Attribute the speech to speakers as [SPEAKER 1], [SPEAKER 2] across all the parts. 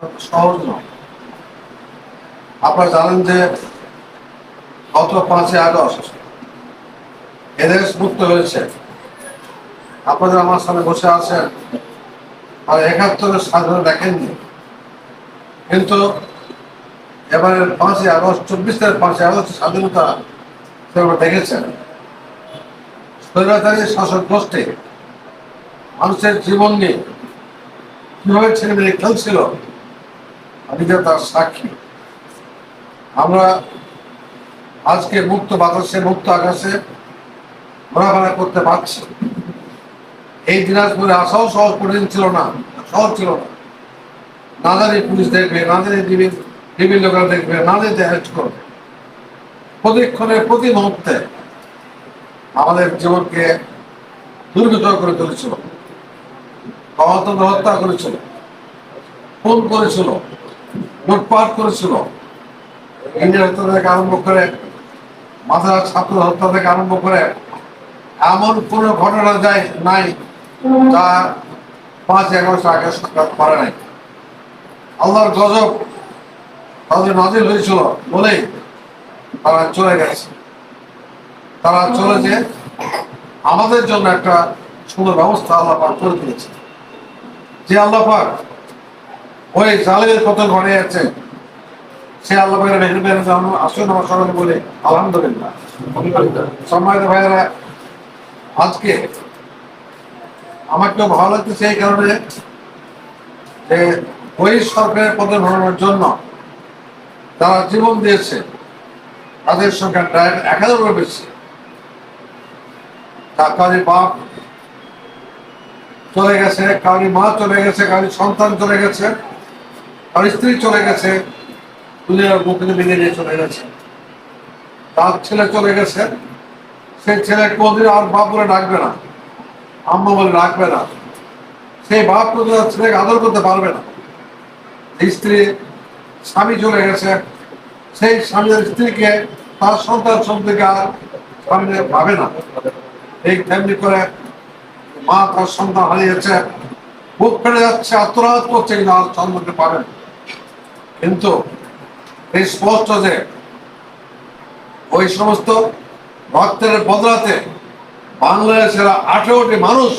[SPEAKER 1] সহজ নয়। আপনারা জানেন যে গত পাঁচই আগস্ট এদেশ মুক্ত হয়েছে। আপনাদের আমার সামনে বসে আছেন আর একাত্তরের স্বাধীনতা দেখেননি। কিন্তু এবারে পাঁচই আগস্ট চব্বিশ তারিখ পাঁচই আগস্ট স্বাধীনতা দেখেছেন। স্বৈরাচারী শাসক গোষ্ঠী মানুষের জীবন নিয়ে কীভাবে ছেলে মেয়ে খেলছিল আমি যে তার সাক্ষী। আমরা আজকে মুক্ত বাতাসে, মুক্ত আকাশে ঘোরাফেরা করতে পারছি। এই দিনাজপুরে আসাও সহজ কঠিন ছিল না, সহজ ছিল না। না জানি পুলিশ দেখবে, না জানি বিভিন্ন বিভিন্ন লোকেরা দেখবে, না জানি করবে। প্রতিক্ষণে, প্রতি মুহূর্তে আমাদের জীবনকে দুর্বিষহ করে তুলেছিল। হত্যা করেছিল, খুন করেছিল। লুটপাট করেছিল। ইন্ডিয়ার হত্যা থেকে আরম্ভ করে মাথার ছাত্র হত্যা থেকে আরম্ভ করে, এমন কোন ঘটনা যায় নাই যা পাঁচ এগারোশো আগে সরকার করে নাই। আল্লাহর গজব তাদের নাজিল হয়েছিল বলেই তারা চলে গেছে। তারা চলে যে আমাদের জন্য একটা সুন্দর ব্যবস্থা আল্লাহ করে দিয়েছে। যে আল্লাহ ওই জালের পতন ঘটে আছে? সে আল্লাহ মেহরবানি আসুন আমার বলে, আলহামদুলিল্লাহ। সম্মানিত ভাইয়েরা, আজকে ভালো কারণে যে ওই সরকারের ঘটানোর জন্য তারা জীবন দিয়েছে। তাদের সংখ্যা প্রায় এক হাজারেরও বেশি। তার কাজে বাপ চলে গেছে, কারি মা চলে গেছে, কারি সন্তান চলে গেছে। কারি স্ত্রী চলে গেছে দুনিয়ার বুকে মিলে নিয়ে চলে গেছে। তার ছেলে চলে গেছে, সেই ছেলে কোনদিন আর বাপ বলে ডাকবে না, আম্মা বলে ডাকবে না। সেই বাপ কোনদিন আর ছেলেকে আদর করতে পারবে না। স্ত্রী, স্বামী চলে গেছে, সেই স্বামীর স্ত্রীকে তার সন্তান সন্তানকে আর সামনে পাবে না। এই তেমনি করে মা তার সন্তান হারিয়েছে, বুক ফেলে যাচ্ছে আত্মরাত করছে কিন্তু আর সন্তানকে পাবেন কিন্তু স্পষ্ট যে ওই সমস্ত রক্তের বদলাতে বাংলাদেশের আঠেরোটি মানুষ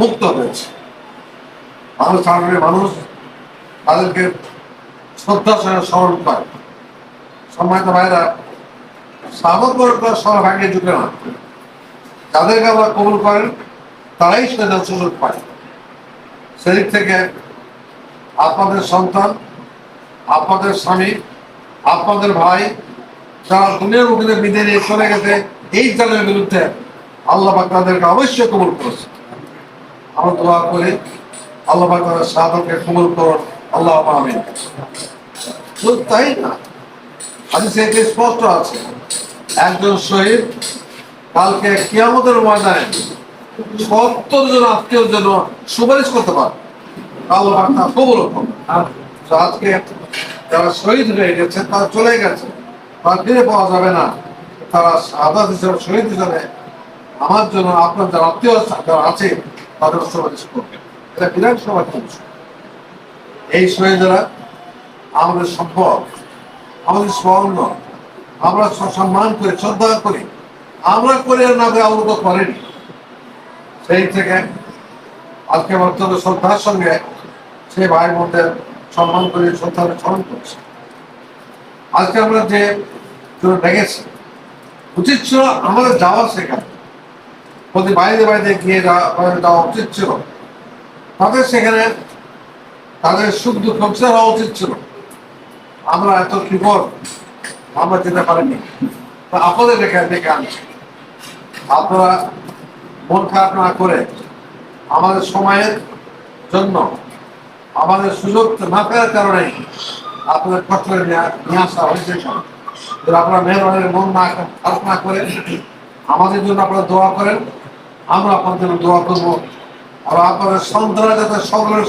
[SPEAKER 1] মুক্ত হয়েছে। মানুষ আঠেরোটি মানুষ তাদেরকে শ্রদ্ধা সঙ্গে স্মরণ করে। সম্মানিত ভাইরা সাবক সবার ভাগ্যে জুটে না। যাদেরকে আমরা কবুল করেন, তারাই সেটা সুযোগ পায়। সেদিক থেকে আপনাদের সন্তান আপনাদের স্বামী, আপনাদের ভাই, যারা দুনিয়ার মুখে বিদে নিয়ে চলে গেছে, এই দলের বিরুদ্ধে আল্লাহ তাদেরকে অবশ্যই কবুল করেছে। আমরা দোয়া করি, আল্লাহ তাদের সাধককে কবুল করুন। আল্লাহ তাই না আমি সেটি স্পষ্ট আছে, একজন শহীদ কালকে কিয়ামতের ময়দানে সত্তর জন আত্মীয় জন্য সুপারিশ করতে পারে। আল্লাহ পাক কবুল করুন। আজকে যারা শহীদ হয়ে গেছে, তারা চলে গেছে। তারা ফিরে পাওয়া যাবে না। তারা আদাত হিসাবে শহীদ হিসাবে আমার জন্য আপনার যারা আত্মীয় যারা আছে, তাদের করবে। এটা বিরাট বিষয়। এই শহীদরা আমাদের সম্পদ, আমাদের স্বর্ণ, আমরা সম্মান করে, শ্রদ্ধা করি, আমরা করে না করে অবগত করেনি। সেই থেকে আজকে অত্যন্ত শ্রদ্ধার সঙ্গে সেই ভাই বোনদের সম্মান করে শ্রদ্ধার স্মরণ করছি। আজকে আমরা যে জন্য উচিত ছিল আমাদের যাওয়া সেখানে। প্রতি বাইরে বাইরে গিয়ে যাওয়া উচিত ছিল। তাদের সেখানে তাদের সুখ দুঃখ বিচার হওয়া উচিত ছিল। আমরা এত কৃপর আমরা যেতে পারিনি। তা আপনাদের ডেকে ডেকে আনছি। আপনারা মন খারাপ না করে আমাদের সময়ের জন্য আমাদের সুযোগ না ফেরার কারণে আপনাদের কষ্ট নিয়ে- আসা হয়েছে। আপনারা মেহরবানের মন না খারাপ না করে আমাদের জন্য আপনারা দোয়া করেন। আমরা আপনাদের জন্য দোয়া করব। আর আপনাদের সন্তানরা যাতে সকলের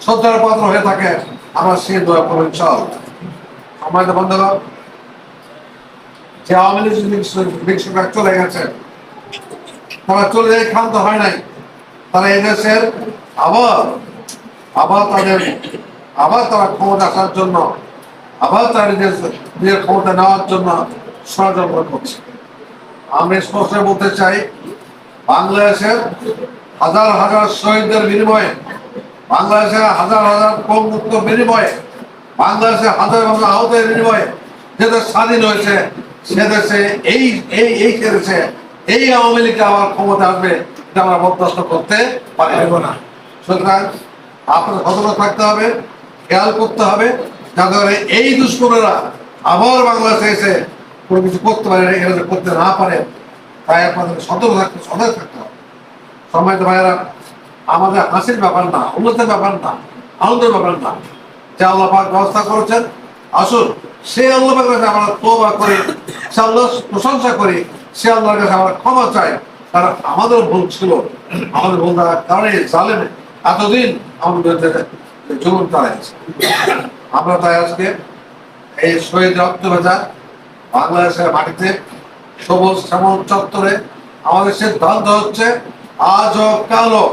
[SPEAKER 1] শ্রদ্ধার পাত্র হয়ে থাকে, আমরা সেই দোয়া করব ইনশাআল্লাহ। সম্মানিত বন্ধুগণ, যে আওয়ামী লীগ বিশ্বকাপ চলে গেছে, তারা চলে যায়, ক্ষান্ত হয় নাই। তারা এই দেশের আবার আবার তাদের, আবার তারা ক্ষমতা আসার জন্য, আবার তারা নিজের নিজের ক্ষমতা নেওয়ার জন্য ষড়যন্ত্র করছে। আমি স্পষ্ট বলতে চাই, বাংলাদেশের হাজার হাজার শহীদদের বিনিময়ে, বাংলাদেশের হাজার হাজার কম মুক্ত বিনিময়ে, বাংলাদেশের হাজার হাজার আহতের বিনিময়ে যে দেশ স্বাধীন হয়েছে, সে দেশে এই এই এই দেশে এই আওয়ামী লীগ আবার ক্ষমতা আসবে, এটা আমরা বরদাস্ত করতে পারব না। সুতরাং আপনার সতর্ক থাকতে হবে, খেয়াল করতে হবে যাতে এই দুষ্কর্মীরা আবার বাংলাদেশে এসে কোনো কিছু করতে পারে এখানে করতে না পারে, তাই আপনাদের সতর্ক থাকতে সতর্ক থাকতে হবে। সম্মানিত ভাইয়েরা, আমাদের হাসির ব্যাপার না, উন্নতির ব্যাপার না, আনন্দের ব্যাপার না। যে আল্লাহ ব্যবস্থা করেছেন, আসুন সেই আল্লাহ পাকের কাছে আমরা তোবা করি, সে আল্লাহ প্রশংসা করি, সে আল্লাহর কাছে আমরা ক্ষমা চাই। কারণ আমাদের ভুল ছিল, আমাদের ভুল থাকার কারণে জালেমে এতদিন আমাদের বিরুদ্ধে জুলুম চালাইছে আমরা তাই আজকে এই শহীদ রক্ত ভেজা বাংলাদেশের মাটিতে সবুজ শ্যামল চত্বরে আমাদের সিদ্ধান্ত হচ্ছে আজ ও কালো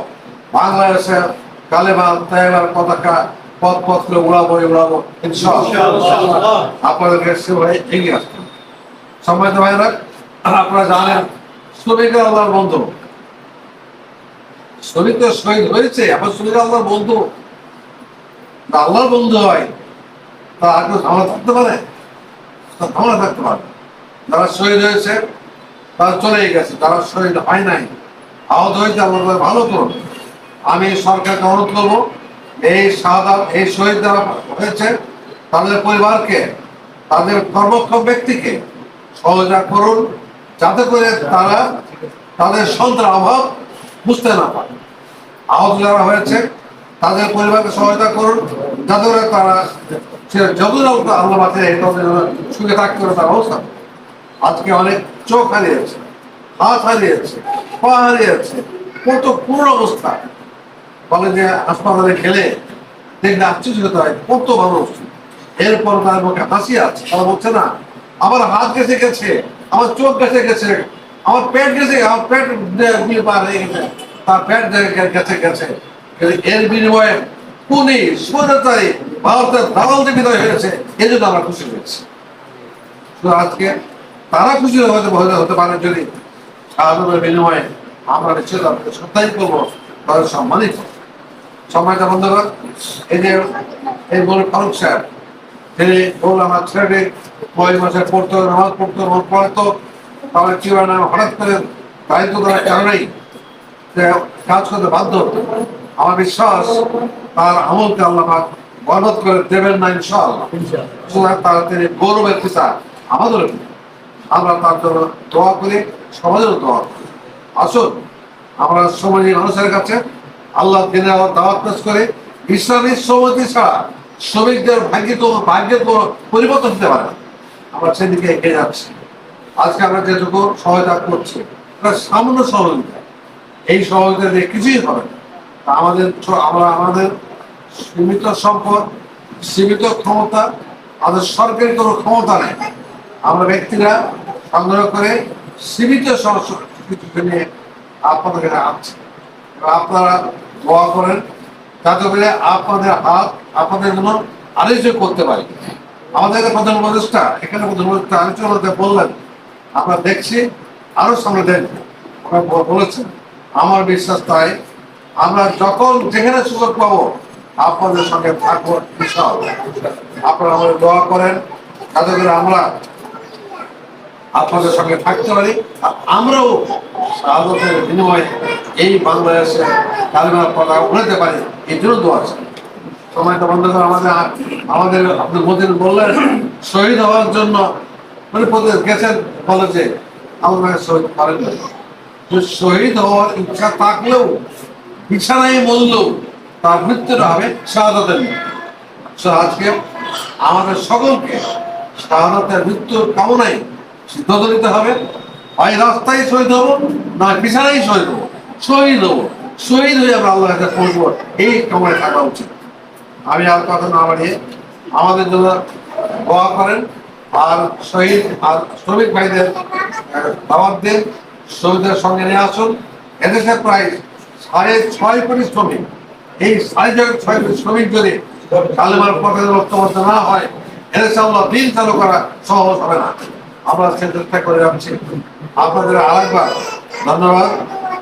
[SPEAKER 1] বাংলাদেশের কালেবাল তাইবার পতাকা পথ পথ করে উড়াবো উড়াবো আপনাদেরকে সেভাবে এগিয়ে আসতে। সম্মানিত ভাইরা আপনারা জানেন শ্রমিকের আল্লাহর বন্ধু তো শহীদ হয়েছে আল্লাহর বন্ধু। আল্লাহর বন্ধু হয়, তা আর কেউ থাকতে পারে? থাকতে পারে। যারা শহীদ হয়েছে, তারা চলে গেছে, যারা শহীদ হয় নাই, আহত হয়েছে, আল্লাহ ভালো করুন আমি সরকারকে অনুরোধ করব, এই শাহাদ এই শহীদ যারা হয়েছে, তাদের পরিবারকে, তাদের কর্মক্ষম ব্যক্তিকে সহযোগ করুন, যাতে করে তারা তাদের সন্তান অভাব বুঝতে না পারে। আহত যারা হয়েছে, তাদের পরিবারকে সহায়তা করুন। যাতে করে তারা যতটা আল্লাহ মাঠে তাদের সুখে থাকতে পারে, তার অবস্থা। আজকে অনেক চোখ হারিয়েছে হাত হারিয়েছে, পা হারিয়েছে, কত পূর্ণ অবস্থা। বলে যে হাসপাতালে খেলে দেখলে আশ্চর্য হতে হয়, কত মানুষ এরপর তার মুখে হাসি আছে, তারা বলছে না আমার হাত গেছে গেছে আমার চোখ গেছে গেছে আমার পেট গেছে, আমার পেট পার হয়ে গেছে। তার পেট গেছে গেছে। এর বিনিময়ে পুনি স্বৈরাচারী ভারতের দালালদের বিদায় হয়েছে, এই জন্য আমরা খুশি হয়েছি। আজকে তারা খুশি হতে হতে পারে যদি সাধারণের বিনিময়ে আমরা নিশ্চয় তাদেরকে করব, তাদের সম্মানিত। সম্মানিত বন্ধুগণ এই যে, এই বলে ফারুক সাহেব, তিনি বল আমার ছেলেটি কয় মাসে পড়তো নামাজ পড়তো নামাজ পড়াতো তাহলে কি হয় হঠাৎ করে দায়িত্ব দেওয়ার কারণেই কাজ করতে বাধ্য আমার বিশ্বাস, তার আমলকে আল্লাহ বরবাদ করে দেবেন না ইনশাআল্লাহ। সুতরাং তার তিনি গৌরবের পিতা আমাদের আমরা তার জন্য দোয়া করি সমাজেরও দোয়া করি। আসুন, আমরা সমাজের মানুষের কাছে আল্লাহ দিনের দাওয়াত পেশ করে। ইসলামী সমিতি ছাড়া শ্রমিকদের ভাগ্যে তো ভাগ্যের কোনো পরিবর্তন হতে পারে আমরা সেদিকে এগিয়ে যাচ্ছি। আজকে আমরা যেটুকু সহায়তা করছি সামান্য সহযোগিতা। এই সহযোগিতা দিয়ে কিছুই হবে না। আমাদের আমরা আমাদের সীমিত সম্পদ, সীমিত ক্ষমতা, আমাদের সরকারি কোনো ক্ষমতা নেই। আমরা ব্যক্তিরা সংগ্রহ করে সীমিত সরস্বতী কিছু নিয়ে আপনাদের কাছে আপনারা দোয়া করেন, যাতে করে আপনাদের হাত, আপনাদের জন্য আলোচনা করতে পারি। আমাদের প্রধান এখানে প্রধান উপদেষ্টা আলোচনা বললেন আমরা দেখছি, আরও সামনে দেখব বলেছেন। আমার বিশ্বাস তাই। আমরা যখন যেখানে সুযোগ পাবো, আপনাদের সঙ্গে থাকব, ইনশাআল্লাহ। আপনারা আমাদের দোয়া করেন, যাতে করে আমরা আপনাদের সঙ্গে থাকতে পারি। আমরাও শাহাদতের বিনিময়ে এই বাংলাদেশে কালিমার পতাকা উঠাতে পারি। এই জন্য দোয়া আছে। সময়টা বন্ধ আমাদের আমাদের আপনি মোদিন বললেন, শহীদ হওয়ার জন্য মানে গেছেন কলেজে। আমাদের শহীদ করেন না। শহীদ হওয়ার ইচ্ছা থাকলেও, বিছানায় মরলেও তার মৃত্যুটা হবে শাহাদতের মৃত্যু। আজকে আমাদের সকলকে শাহাদাতের মৃত্যুর কামনায় সিদ্ধান্ত নিতে হবে। হয় রাস্তায় শহীদ হব, না বিছানায় শহীদ হব? শহীদ হব। শহীদ হয়ে আমরা আল্লাহ কাছে পৌঁছবো। এই কামনায় থাকা উচিত। আমি আর কথা না বাড়িয়ে আমাদের জন্য দোয়া করেন। আর শহীদ আর শ্রমিক ভাইদের আহ, দাওয়াত শ্রমিকদের সঙ্গে নিয়ে আসুন। এদেশে প্রায় সাড়ে ছয় কোটি শ্রমিক। এই সাড়ে ছয় কোটি শ্রমিক যদি কালেমার পথে ঐক্যবদ্ধ না হয় ইনশাআল্লাহ দিন চালু করা সহজ হবে না। আমরা সে চেষ্টা করে যাচ্ছি। আপনাদের আরেকবার ধন্যবাদ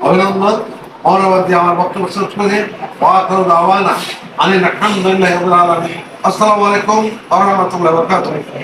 [SPEAKER 1] অভিনন্দন। মহানবাদ দিয়ে আমার বক্তব্য শেষ করে দাওয়ানা আনিল আলহামদুলিল্লাহি আসসালামু আলাইকুম ওয়া বারাকাতুহু।